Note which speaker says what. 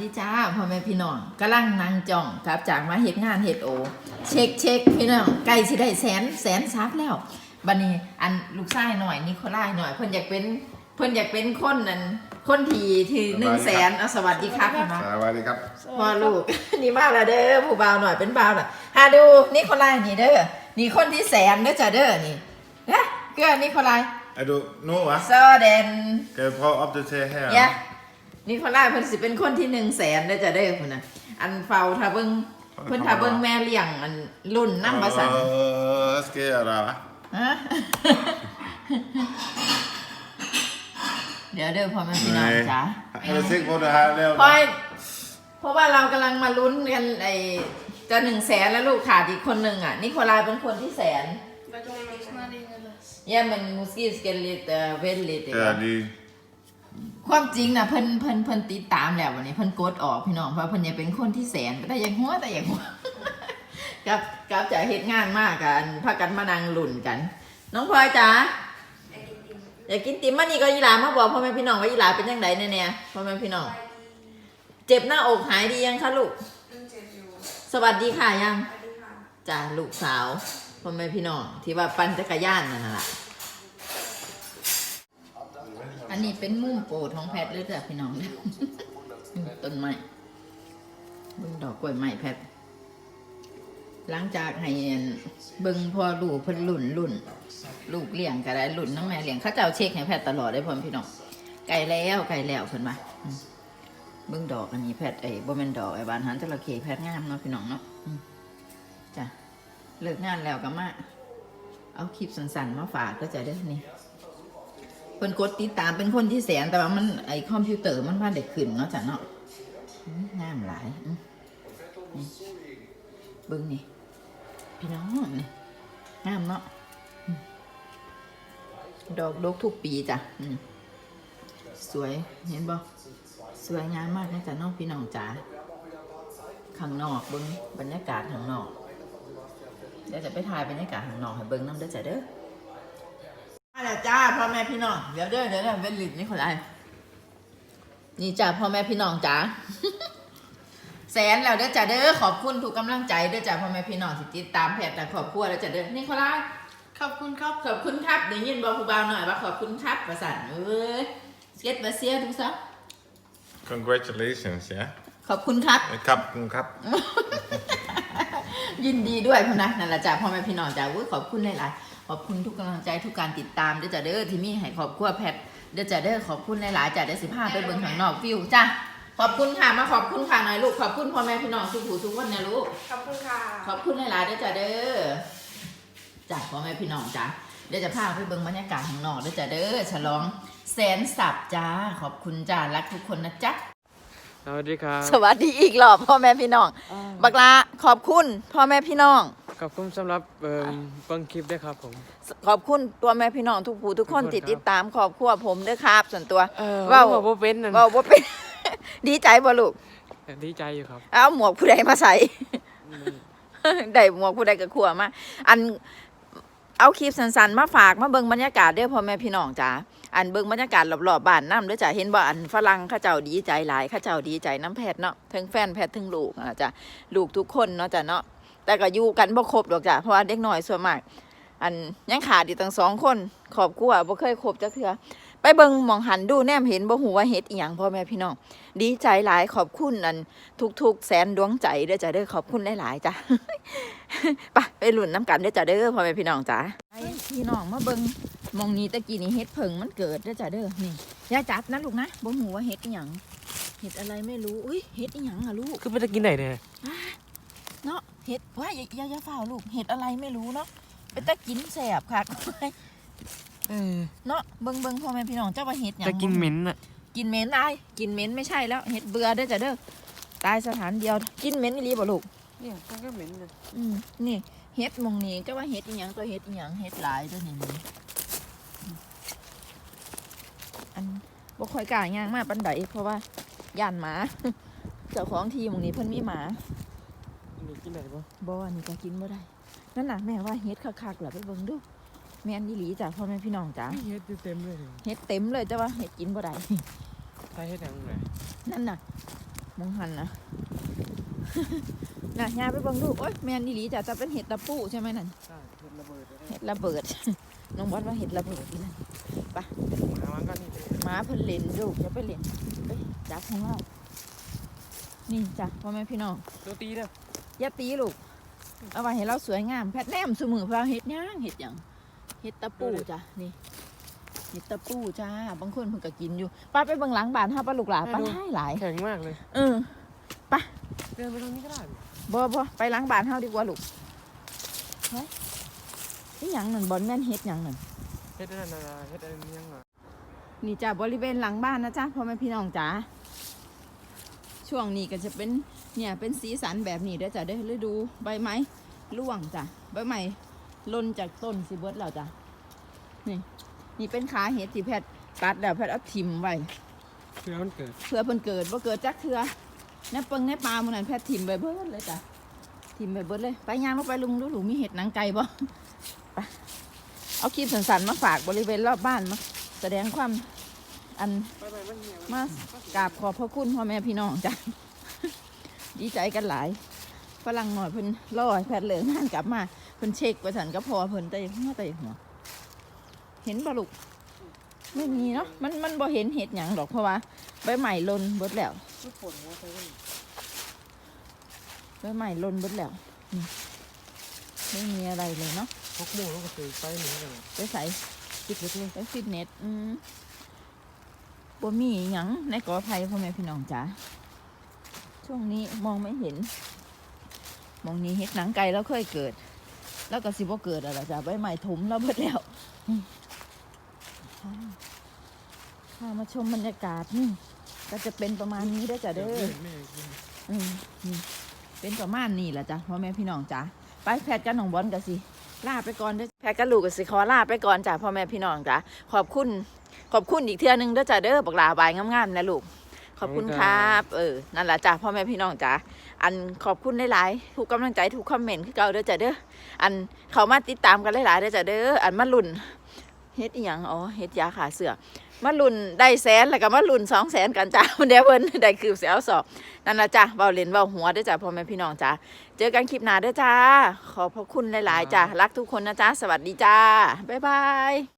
Speaker 1: ดีจ้าพ่อแม่พี่น้องกำลังนั่งจ้องกลับจากมาเฮ็ดงานเฮ็ดโอ เช็คเช็คพี่น้องใกล้สิได้แสนแสนซับแล้วบัดนี้อันลูกชายหน่อยนิโคลายหน่อยเพิ่นอยากเป็นเพิ่นอยากเป็นคนนั้นคนที่ที่หนึ่งแสนเอาสวัสดีครับพี่มา
Speaker 2: สวัสดีครับ
Speaker 1: พ่อลูกนี่มากแล้วเด้อผู้บ่าวหน่อยเป็นบ่าวน่ะหาดูนิโคลายนี่เด้อนี่คนที่แสนเด้อจ้ะเด้อนี่เฮ้ยเกือนิโคลาย
Speaker 2: I don't know วะ
Speaker 1: โซเดน
Speaker 2: Kan jag prata upp det till här?
Speaker 1: ยะนี่คนแรกเพิ่นสิเป็นคนที่หนึ่งแสนได้จะได้คนน่ะอันเฝ้าถ้าเบิ่งเพิ่นถ้าเบิ่งแม่เลี้ยงอันรุ่นน้ำมาสั่น
Speaker 2: Vad ska jag göra va?
Speaker 1: ฮะเดี๋ยวเด้อพ่อแม่พี่น้องจ๋า
Speaker 2: Är du säker på det här? Det
Speaker 1: พอยเพราะว่าเรากำลังมาลุ้นกันไอ้จะหนึ่งแสนแล้วลูกขาดอีกคนหนึ่งอะนี่โคลายเป็นคนที่แสน
Speaker 3: But jag lyssnar ingenlös.
Speaker 1: ย่ามันมุสกิสเกลิตเวลลิต
Speaker 2: Ja, det
Speaker 1: ความจริงนะเพิ่นเพิ่นเพิ่นติดตามแล้ววันนี้เพิ่นกดออกพี่น้องเพราะเพิ่นยากเป็นคนที่แสนแต่ย่างหัวแต่อย่างหัวกับกับจะเฮ็ดงานมากกันพากันมานั่งหลุ่นกัน น้องพลอยจ๋าอยากกินติมมานี่ก็ยีหลามาบอกพ่อแม่พี่น้องว่ายีหลาเป็นยังไงแน่ๆพ่อแม่พี่น้องเจ็บหน้าอกหายดียังคะลูกสวัสดีค่ะยังจ้าลูกสาวพ่อแม่พี่น้องที่ว่าปั่นจักรยานนั่นน่ะล่ะ นนี้เป็นมุมโปรดของแพทย์เลยจ้ะพี่น้องต้นไม้บิ่งดอกกล้วยไม้แพท หลังจากให้เบิ่งพอลูกเพิ่นลุ่นลุ่น ลูกเลี้ยงก็ได้ลุ่นน้องแม่เลี้ยงเขาเจ้าเช็คให้แพทตลอดได้พอพี่น้องไก่แล้วไก่แล้วเพิ่นมาอืมบิ่งดอกอันนี้แพทไอ้บ่แม่นดอกไอ้บานหันจระเข้แพทย์งามเนาะพี่น้องเนาะจ้ะเลิกงานแล้วก็มาเอาคลิปสั้นๆมาฝากก็จะได้นี่ เป็นกดติดตามเป็นคนที่แสนแต่ว่ามันไอคอมพิวเตอร์มันพาเด็กขึ้นเนาะจ้ะเนาะงามหลายเบิ้งนี่พี่น้องนี่งามเนาะดอกดกทุกปีจ้ะสวยเห็นบ่สวยงามมากนะจ๊ะน้องพี่น้องจ๋าข้างนอกเบิ้งบรรยากาศข้างนอกเดี๋ยวจะไปถ่ายบรรยากาศข้างนอกให้เบิ้งน้ำเด้อจ้ะเด้อ จ้าพ่อแม่พี่น้องเดี๋ยวเด้อเดี๋ยวเด้อเวนลิตนี่คนไรนี่จ้าพ่อแม่พี่น้องจ้าแสนแล้วเด้อจ้าเด้อขอบคุณทุกกำลังใจเด้อจ้าพ่อแม่พี่น้องที่ติดตามแพทย์แต่ขอบครัวแล้วจ้าเด้อนี่คนไร
Speaker 3: ขอบคุณครับ
Speaker 1: ขอบคุณครับได้ยินบอกครูบาวหน่อยว่าขอบคุณครับประสานเอ้ยเก็ตมาเสียดูซะ
Speaker 2: Congratulations, ja.
Speaker 1: ขอบคุณครับ
Speaker 2: Kapp, kapp.
Speaker 1: ยินดีด้วยพ่อนะนั่นแหละจ้าพ่อแม่พี่น้องจ้าอุ้ยขอบคุณหลายๆขอบคุณทุกกำลังใจทุกการติดตามเด้อจ้าเด้อที่มีให้ขอบครัวแพทย์เด้อจ้าเด้อขอบคุณหลายๆจ้าได้สิบห้าไปเบิ่งข้างนอกวิวจ้าขอบคุณค่ะมาขอบคุณค่ะหน่อยลูกขอบคุณพ่อแม่พี่น้องทุกผู้ทุกคนนะลูก
Speaker 3: ขอบคุณค่ะ
Speaker 1: ขอบคุณหลายๆเด้อจ้าเด้อจ้าพ่อแม่พี่น้องจ้าเดี๋ยวจะพาไปเบิ่งบรรยากาศข้างนอกเด้อจ้าเด้อฉลองแสนสับจ้าขอบคุณจ้ารักทุกคนนะจ๊ะ
Speaker 4: สวัสดีครับ
Speaker 1: สวัสดีอีกรอบพ่อแม่พี่น้องบักลาขอบคุณพ่อแม่พี่น้อง
Speaker 4: ขอบคุณสำหรับเอ่อเบิ้งคลิปด้วยครับผม
Speaker 1: ขอบคุณตัวแม่พี่น้องทุกผู้ทุกคน
Speaker 4: ทุกคน
Speaker 1: ที่
Speaker 4: ครับ
Speaker 1: ติดตามขอบครัวผมด้วยครับ ส่วนตัว
Speaker 4: เออ
Speaker 1: ว้าว
Speaker 4: ว่าบ่เป็นนั่น
Speaker 1: เว่าว่าเป็น ดีใจบ่ลูก
Speaker 4: ดีใจอยู่ครับ
Speaker 1: เอาหมวกผู้ใดมาใส่ ได้หมวกผู้ใดก็ขัวมาอันเอาคลิปสั้นๆมาฝากมาเบิ่งบรรยากาศเด้อพ่อแม่พี่น้องจ้า อันเบิ่งบรรยากาศรอบๆบ้านน้ำเด้อจ้าเห็นบ่อันฝรั่งข้าเจ้าดีใจหลายข้าเจ้าดีใจน้ำแพทย์เนาะทั้งแฟนแพทย์ทั้งลูกนะจ้ะลูกทุกคนเนาะจ้ะเนาะแต่ก็อยู่กันบ่ครบดอกจ้ะเพราะว่าเด็กน้อยส่วนมาก อันยังขาดอีกตั้งสองคนขอบครัวบ่เคยครบจักเทื่อไปเบิ่งมองหันดูแนมเห็นบ่ฮู้ว่าเฮ็ดอีหยังพ่อแม่พี่น้อง ดีใจหลายขอบคุณอันทุกๆแสนดวงใจเด้อจ้ะเด้อขอบคุณหลายๆจ้ะไปไปหลุ้นน้ำกันเด้อจ้ะเด้อพ่อแม่พี่น้องจ้ะพี่น้องมาเบิ่ง มองนี้ตะกี้นี่เฮ็ดเผิงมันเกิดเด้อจ้ะเด้อนี่อย่าจับนะลูกนะบ่ฮู้ว่าเฮ็ดอีหยังเฮ็ดอะไรไม่รู้อุ้ยเฮ็ดอีหยังอะลูก
Speaker 4: คือไปจะกินไหนเนี่ย
Speaker 1: เนาะเห็ดว่าอย่าอย่าอย่าฝ่าลูกเห็ดอะไรไม่รู้เนาะไปตะกินแสบค่ะ
Speaker 4: เออ
Speaker 1: เนาะเบิ่งเบิ่งพ่อแม่พี่น้องเจ้าว่าเห็ดหยัง
Speaker 4: จะกินเหม็นอะ
Speaker 1: กินเหม็นได้กินเหม็นไม่ใช่แล้วเห็ดเบื่อได้อจ้ะเด้อตายสถานเดียว กินเหม็นอีหลีบ่ลูก
Speaker 4: เนี่ยมันก็เหม็นนะ
Speaker 1: อืมนี่เห็ดหมองนี้เจ้าว่าเห็ดอีหยังตัวเห็ดอีหยังเห็ดหลายตัวนี้นี่อัน บ่ค่อยกล้าย่างมากปันใดเพราะว่าย่านหมาเจ้าของทีหมองนี้เพิ่นมีหมา
Speaker 4: นี่กินไหนบ่
Speaker 1: บ่อันนี้ก็กินบ่ได้นั่นน่ะแม่ว่าเฮ็ดคักๆล่ะไปเบิ่งดูแม่นอีหลีจ้ะพ่อแม่พี่น้องจ้ะ
Speaker 4: เฮ็ดอยู่เต็มเลย
Speaker 1: เฮ็ดเต็มเลยแต่ว่าเฮ็ดกินบ่ได้
Speaker 4: ใช่เฮ็ดหยังไง
Speaker 1: นั่นน่ะมองหันนะน่ะยาไปเบิ่งลูกโอ๊ยแมนอีหลีจ้ะจะเป็นเห็ดตะปูใช่ไหมนั่น
Speaker 4: ใช่เห็ดระเบิดเลย
Speaker 1: เห็ดระเบิด น้องบอสว่าเห็ดระเบิดนี่นั่น
Speaker 4: หมามันก็นี่เลย
Speaker 1: หมาเพิ่นเล่นลูกอย่าไปเล่นไปจับของเรานี่จ้ะพ่อแม่พี่น้อง
Speaker 4: ตัวตีเด้อ
Speaker 1: อย่าตีลูกเอาไว้ให้เราสวยงามแพทแนมสมือเพราะเห็ดย่างเห็ดหยังเห็ดตะปูจ้ะนี่เห็ดตะปูจ้าบางคนเพิ่นก็กินอยู่ป้าไปเบิ่งหลังบ้านเฮาป้าลูกหลานป้าหลายหลาย
Speaker 4: แข็งมากเลย
Speaker 1: เออ
Speaker 4: เดินไปตรงนี้ก็ได้
Speaker 1: บ่บ่ไปหลังบ้านเฮาดีกว่าลูกเฮ้ย นี่หยังนั่นบอลแม่นเฮ็ดหยังนั่น
Speaker 4: เฮ็ดอะไรนะเฮ็ดอะไรเนี้ยงอะ
Speaker 1: นี่จ้ะบริเวณหลังบ้านนะจ๊ะพ่อแม่พี่น้องจ๋าช่วงนี้ก็จะเป็นเนี่ยเป็นสีสันแบบนี้เด้อจ้ะได้อฤดูใบไม้ร่วงจ้ะใบไม้หล่นจากต้นสิเบิดแล้วจ้ะนี่นี่เป็นขาเห็ดที่แพทย์ตัดแล้วแพทย์เอาทิมไว้
Speaker 4: เพื่อมันเกิด
Speaker 1: เพื่อเพิ่นเกิดว่าเกิดจักเทือในเปิงในปลาหมันนั้นแพทย์ทิมไปเบิดเลยจ้ะทิมไปเบิดเลย ไปย่างลงไปลุงดูหลูมีเห็ดหนังไก่บ่ ไปเอาคลิปสันๆมาฝากบริเวณรอบบ้านมาแสดงความอัน
Speaker 4: มา
Speaker 1: กราบขอบพระคุณพ่อแม่พี่น้องจ้ะดีใจกันหลายฝรั่งหน่อยเพิ่นรอให้แพทเหลืองานกลับมาเพิ่นเช็คประสันก็พอเพิ่นแต่หัวแต่หัวเห็นปะลูกไม่มีเนาะมันมันบ่เห็นเห็ดหยังดอกเพราะว่าใบใหม่ลนเบิดแล้ว
Speaker 4: ใบ
Speaker 1: ใหม่ลนเบิดแล้วไม่มีอะไรเลยเนาะ
Speaker 4: กหมูแล้วก็ซื้อไปหนึ่งกัน
Speaker 1: ไปใส่
Speaker 4: คิดเล็กนี่
Speaker 1: ไปฟิตเนสอืมบ่มีหยังในกอไผ่พ่อแม่พี่น้องจ้ะช่วงนี้มองไม่เห็น มองนี้เห็ดหนังไก่แล้วเคยเกิด แล้วก็สิบ่เกิดอะไรจ้ะใบใหม่ถมแล้วเบิดแล้วอืมพามาชมบรรยากาศนี่ก็จะเป็นประมาณนี้ได้อจ้ะ
Speaker 4: เดี๋ยว
Speaker 1: เด้อ
Speaker 4: แม่กิน
Speaker 1: อืมนี่เป็นประมาณนี้แหละจ้ะพ่อแม่พี่น้องจ้ะไปแพทย์กันหนองบอลกันสิ ลาไปก่อนเด้อแพทย์กันลูกกันสิขอลาไปก่อนจ้ะพ่อแม่พี่น้องจ้ะขอบคุณ ขอบคุณอีกเทื่อนึงเด้อจ้ะเด้อบักหลาบายงามๆนะลูกขอบคุณครับ เออ นั่นแหละจ้ะพ่อแม่พี่น้องจ้ะอันขอบคุณหลายๆทุกกำลังใจทุกคอมเมนต์คือเก่าเด้อจ้ะเด้อ อันเขามาติดตามกันหลายๆเด้อจ้ะเด้อ อันมาลุ่น เฮ็ดอีหยังอ๋อเฮ็ดยาขาเสือมาลุ่นได้แสนแล้วก็มาลุ่นสองแสนกันจ้ะเดี๋ยวเพิ่นได้คืบเสียเอาสอบนั่นละจ้ะเบาเล่นเบาหัวเด้อจ้ะพ่อแม่พี่น้องจ้ะเจอกันคลิปหน้าเด้อจ้า ขอบพระคุณหลาย ๆ จ้ะรักทุกคนนะจ้าสวัสดีจ้าบ๊ายบาย